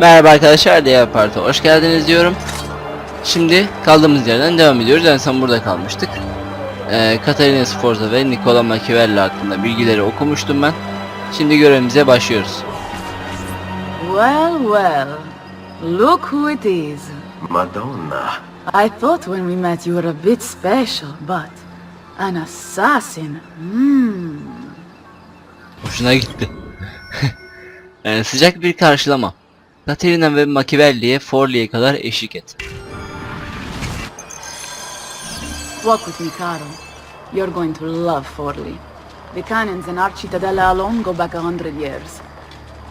Merhaba arkadaşlar diğer parti hoş geldiniz diyorum. Şimdi kaldığımız yerden devam ediyoruz. En son burada kalmıştık. Ee, Katarina Sforza ve Nicola Machiavelli hakkında bilgileri okumuştum ben. Şimdi görevimize başlıyoruz. Well, well. Look who it is. Madonna. I thought when we met you were a bit special, but an assassin. Hmm. Hoşuna gitti. Yani sıcak bir karşılama. Katerina ve Machiavelli'ye Forli'ye kadar eşlik et. Walk with me, Caro. You're going to love Forlì. The cannons in our Cittadella alone go back a hundred years.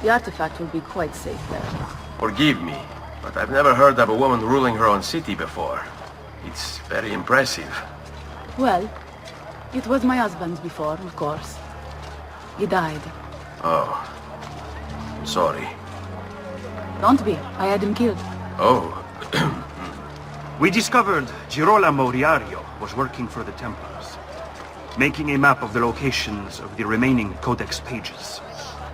The artifact will be quite safe there. Forgive me, but I've never heard of a woman ruling her own city before. It's very impressive. Well, it was my husband's before, of course. He died. Oh. Sorry. Don't be. I had him killed. Oh. We discovered Girolamo Riario was working for the Templars, making a map of the locations of the remaining Codex pages.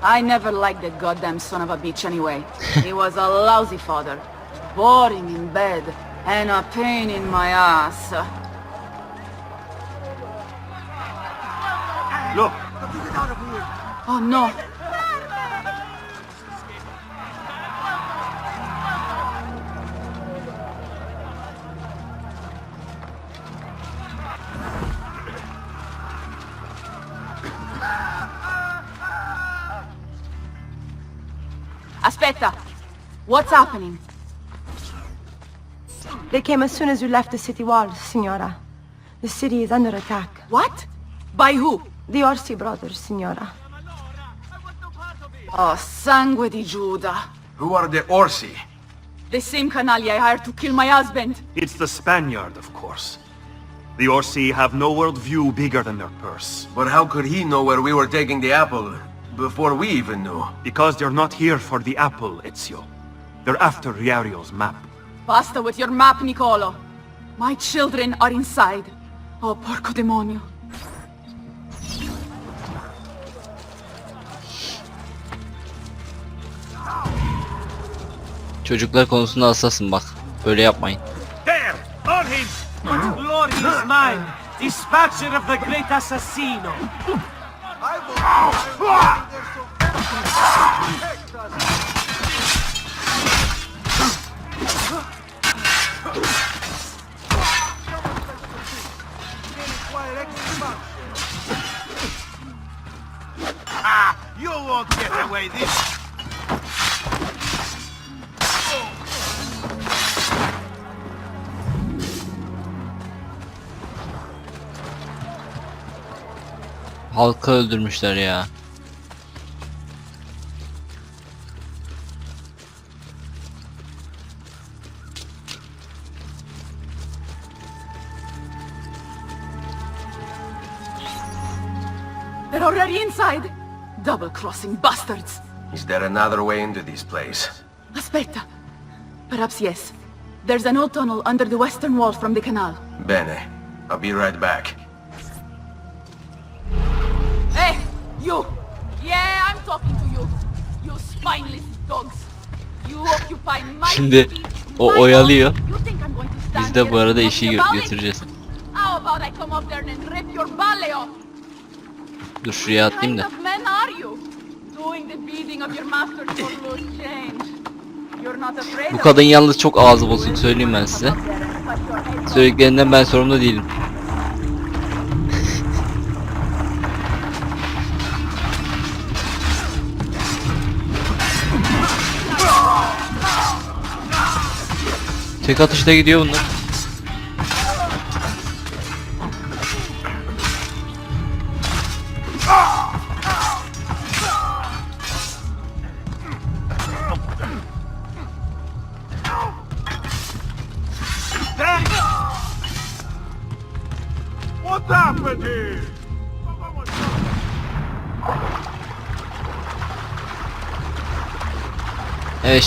I never liked that goddamn son of a bitch anyway. he was a lousy father. Boring in bed. And a pain in my ass. Look, Oh no. What's happening? They came as soon as you left the city walls, Signora. The city is under attack. What? By who? The Orsi brothers, Signora. Oh, sangue di Giuda. Who are the Orsi? The same canaglia I hired to kill my husband. it's the Spaniard, of course. The Orsi have no worldview bigger than their purse, But how could he know where we were taking the apple before we even knew? because they're not here for the apple, Ezio. They're after Riario's map. Basta with your map, Nicolo. My children are inside. Oh, porco demonio. Çocuklar konusunda hassasım bak. Böyle yapmayın. There! On him! Glory is mine! Dispatcher of the great assassino! Away this Halkı öldürmüşler ya. Double-crossing bastards. Is there another way into this place? Aspetta. Perhaps yes. There's an old tunnel under the western wall from the canal. Bene. I'll be right back. Hey, you! Yeah, I'm talking to you. You spineless dogs. You occupy my Şimdi city, o my oyalıyor. home. You think I'm going to stand Biz de bu here arada and işi talk gö- about it? götüreceğiz. How about I come up there and rip your balle off? Dur şuraya atlayayım da. of men are you? Doing the beating of your masters for loose change. You're not afraid Bu kadın yalnız çok ağzı bozuk söyleyeyim ben size. Söylediklerinden ben sorumlu değilim. Tek atışta gidiyor bunlar.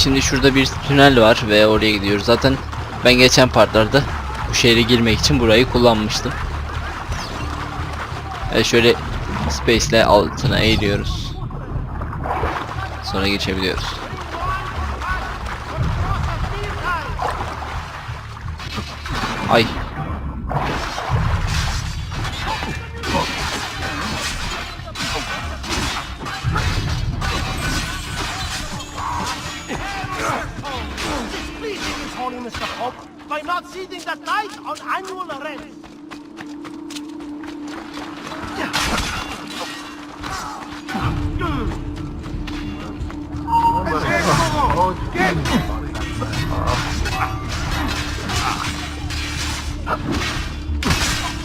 şimdi şurada bir tünel var ve oraya gidiyoruz. Zaten ben geçen partlarda bu şehre girmek için burayı kullanmıştım. Evet şöyle space ile altına eğiliyoruz. Sonra geçebiliyoruz. Ay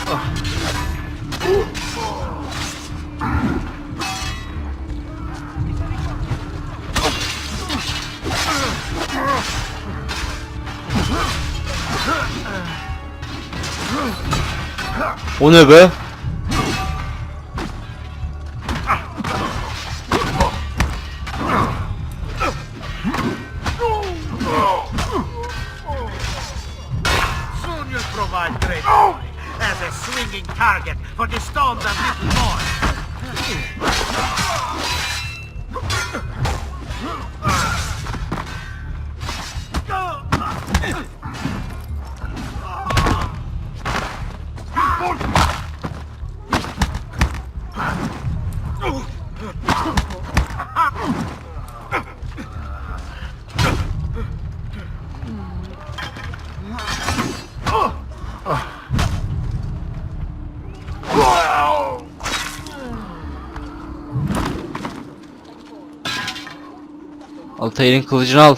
O ne be? Altayır'ın kılıcını al.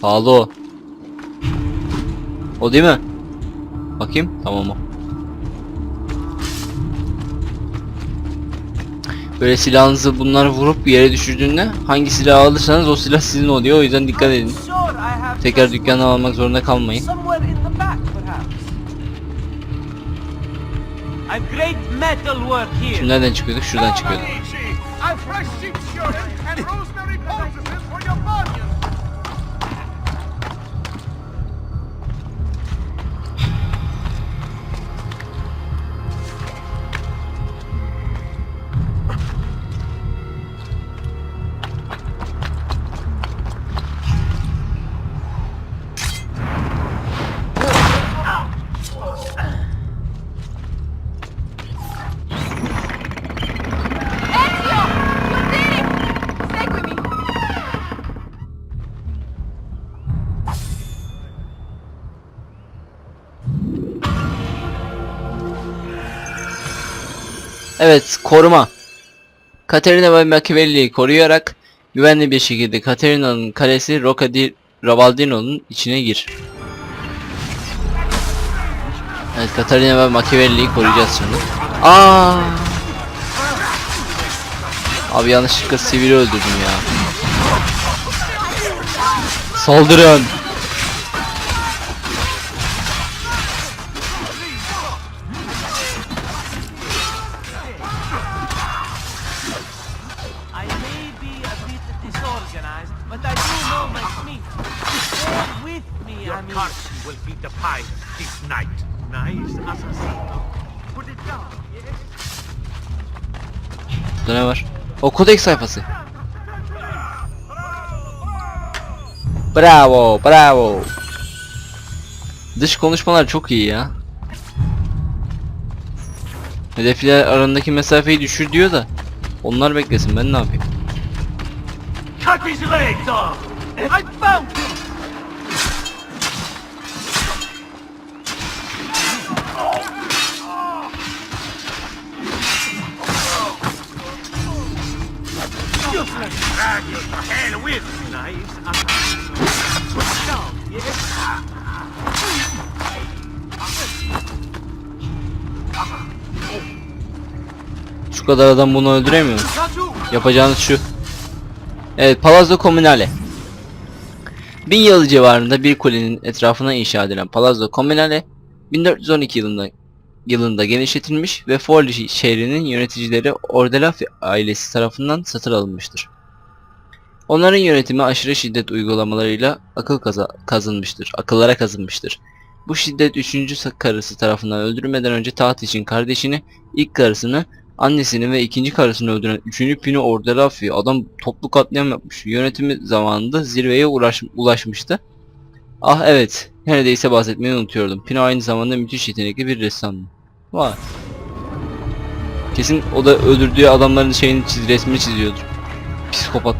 Pahalı o. O değil mi? Bakayım. Tamam o. Böyle silahınızı bunlar vurup yere düşürdüğünde hangi silahı alırsanız o silah sizin oluyor. O yüzden dikkat edin. Tekrar dükkandan almak zorunda kalmayın. Şimdi nereden çıkıyorduk? Şuradan çıkıyorduk. I've Fresh sheep's urine and Rosemary Poultice. Evet, koruma. Katerina ve Machiavelli'yi koruyarak güvenli bir şekilde Katerina'nın kalesi Rocca di Ravaldino'nun içine gir. Evet, Katerina ve Machiavelli'yi koruyacağız şimdi. Aa! Abi yanlışlıkla sivili öldürdüm ya. Saldırın! Burada ne var? O kodeks sayfası. Bravo, bravo. Dış konuşmalar çok iyi ya. Hedefler arasındaki mesafeyi düşür diyor da. Onlar beklesin ben ne yapayım? Cut his legs off! I found Şu kadar adam bunu öldüremiyor! Yapacağınız şu. Evet, Palazzo Comunale. Bin yıl civarında bir kulenin etrafına inşa edilen Palazzo Comunale, 1412 yılında yılında genişletilmiş ve Forli şehrinin yöneticileri Ordelaffi ailesi tarafından satın alınmıştır. Onların yönetimi aşırı şiddet uygulamalarıyla akıl kaza kazınmıştır, akıllara kazınmıştır. Bu şiddet 3. karısı tarafından öldürülmeden önce taht için kardeşini, ilk karısını Annesini ve ikinci karısını öldüren 3. Pino Ordelaffi adam toplu katliam yapmış. Yönetimi zamanında zirveye uğraş, ulaşmıştı. Ah evet. Neredeyse bahsetmeyi unutuyordum. Pino aynı zamanda müthiş yetenekli bir ressam. Vay. Kesin o da öldürdüğü adamların şeyini çiz, resmini çiziyordur. Psikopat.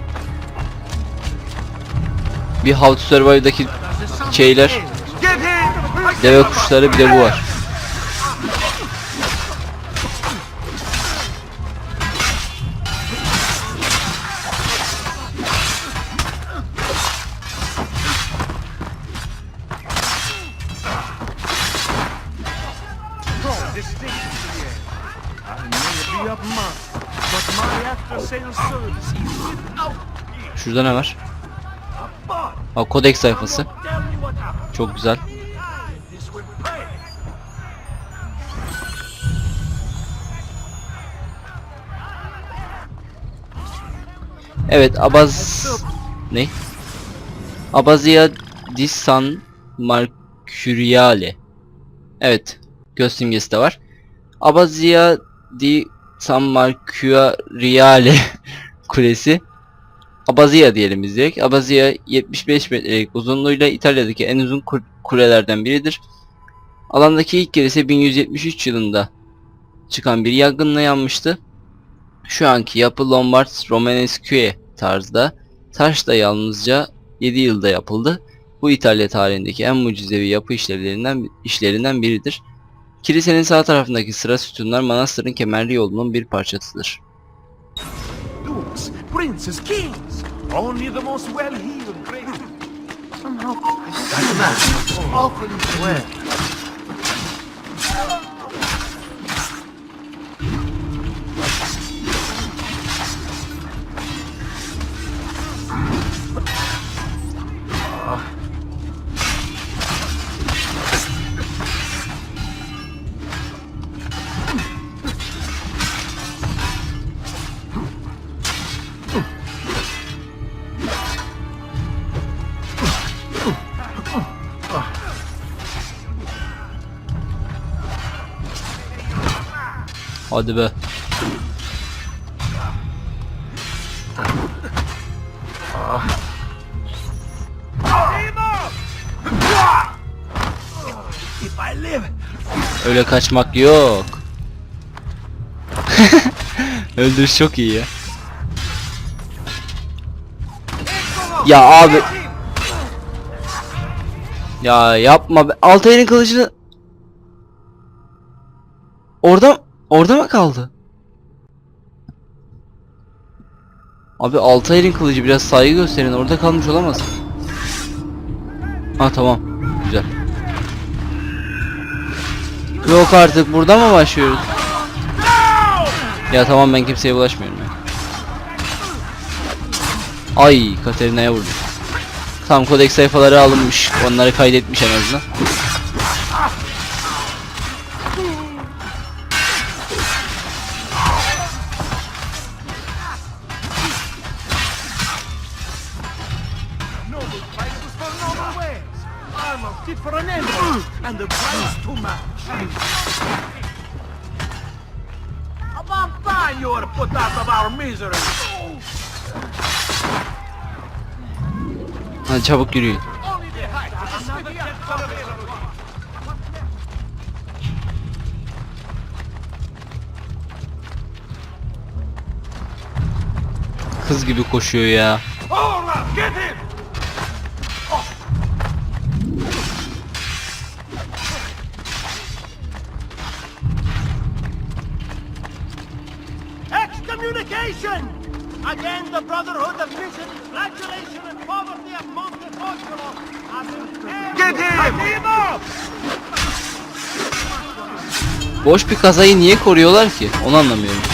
Bir How to Survive'daki şeyler, deve kuşları bir de bu var. Şurada ne var? Ha kodek sayfası. Çok güzel. Evet Abaz... Ne? Abazia di San Mercuriale. Evet. Göz simgesi de var. Abazia di San Mercuriale Kulesi. Abazia diyelim biz. Abazia 75 metrelik uzunluğuyla İtalya'daki en uzun ku- kulelerden biridir. Alandaki ilk kilise 1173 yılında çıkan bir yangınla yanmıştı. Şu anki yapı Lombard Romanesque tarzda. Taş da yalnızca 7 yılda yapıldı. Bu İtalya tarihindeki en mucizevi yapı işlevlerinden işlerinden biridir. Kilisenin sağ tarafındaki sıra sütunlar manastırın kemerli yolunun bir parçasıdır. Dukes, princes, kings. Only the most well-heeled great. Somehow, I often swear Hadi be. Öyle kaçmak yok. Öldürüş çok iyi ya. Ya abi. Ya yapma. Altay'ın kılıcını Orada orada mı kaldı? Abi Altay'ın kılıcı biraz saygı gösterin. Orada kalmış olamaz. Ha tamam. Güzel. Yok artık burada mı başlıyoruz? Ya tamam ben kimseye bulaşmıyorum ya. Ay Katerina'ya vurdu. Tam kodek sayfaları alınmış. Onları kaydetmiş en azından. Hadi çabuk yürüyün. Kız gibi koşuyor ya. Again, the Brotherhood of Misery, flagellation, and poverty of Get him! Boş bir kazayı niye koruyorlar ki? Onu anlamıyorum.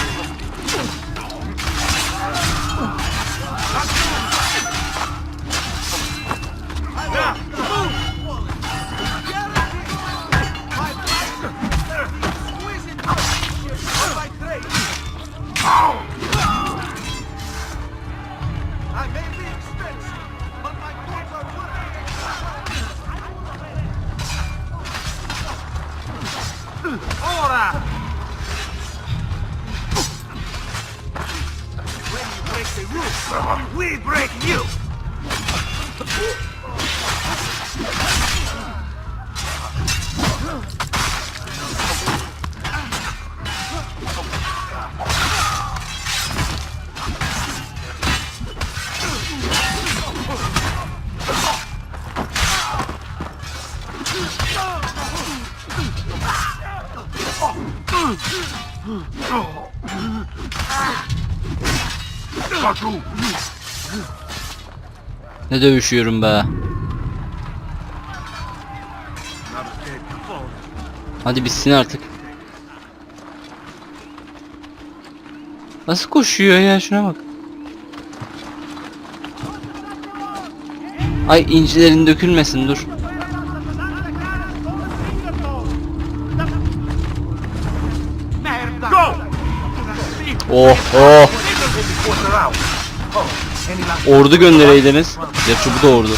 Ne dövüşüyorum be. Hadi bitsin artık. Nasıl koşuyor ya şuna bak. Ay incilerin dökülmesin dur. Oh oh. Ordu göndereydiniz. Gerçi bu da ordu.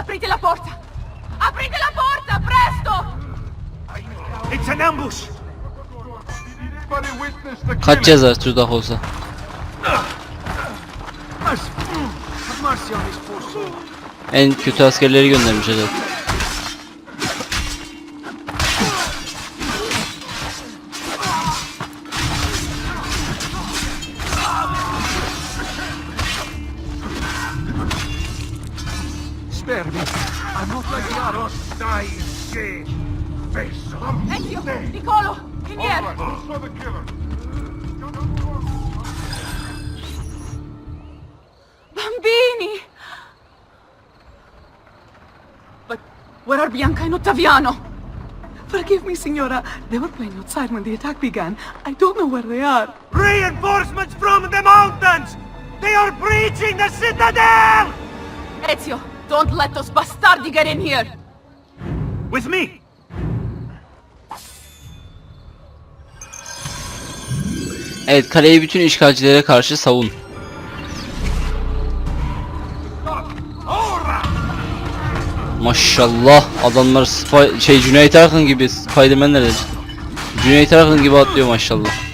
Aprite la porta! Aprite la porta, presto! It's an ambush! Kaçacağız artık şurada olsa. En kötü askerleri göndermiş adam. Where are Bianca and Ottaviano? Forgive me, Signora. They were playing outside when the attack began. I don't know where they are. Reinforcements from the mountains! They are breaching the citadel! Ezio, don't let those bastardi get in here! With me! Evet kaleyi bütün işgalcilere karşı savun. Maşallah adamlar Spy şey Cüneyt Arkın gibi Spiderman nerede? Cüneyt Arkın gibi atlıyor maşallah.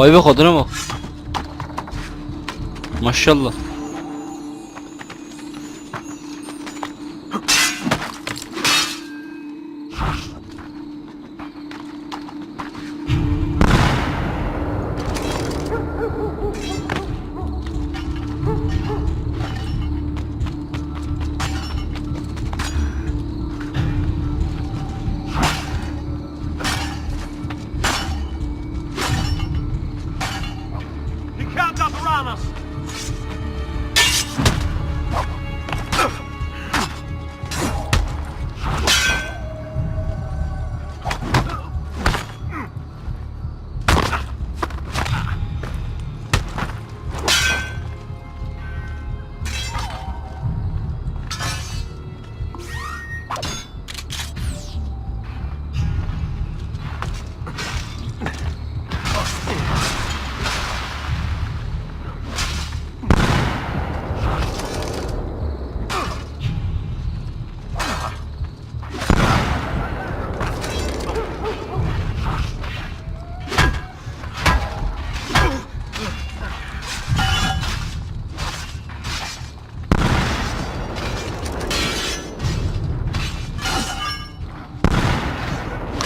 Vay be kadına bak. Maşallah. Bahamas.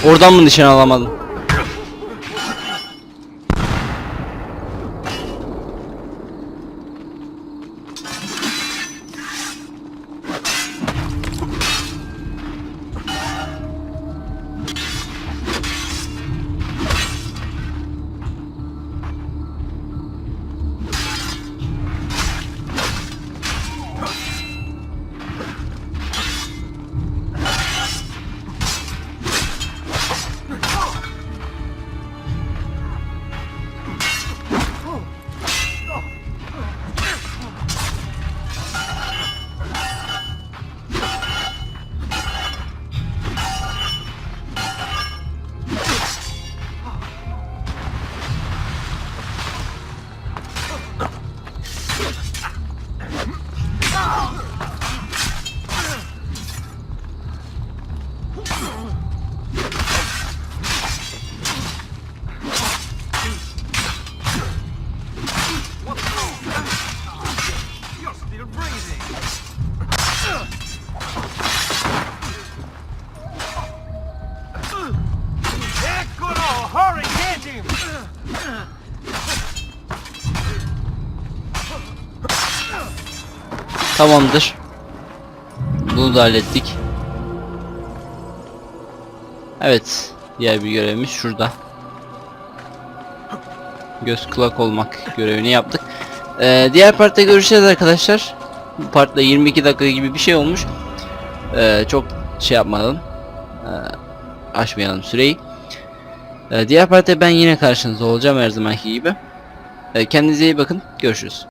Oradan mı nişan alamadım? Tamamdır. Bunu da hallettik. Evet. Diğer bir görevimiz şurada. Göz kulak olmak görevini yaptık. Ee, diğer partta görüşeceğiz arkadaşlar. Bu partta 22 dakika gibi bir şey olmuş. Ee, çok şey yapmayalım. Ee, aşmayalım süreyi. Ee, diğer partta ben yine karşınızda olacağım her zamanki gibi. Ee, kendinize iyi bakın. Görüşürüz.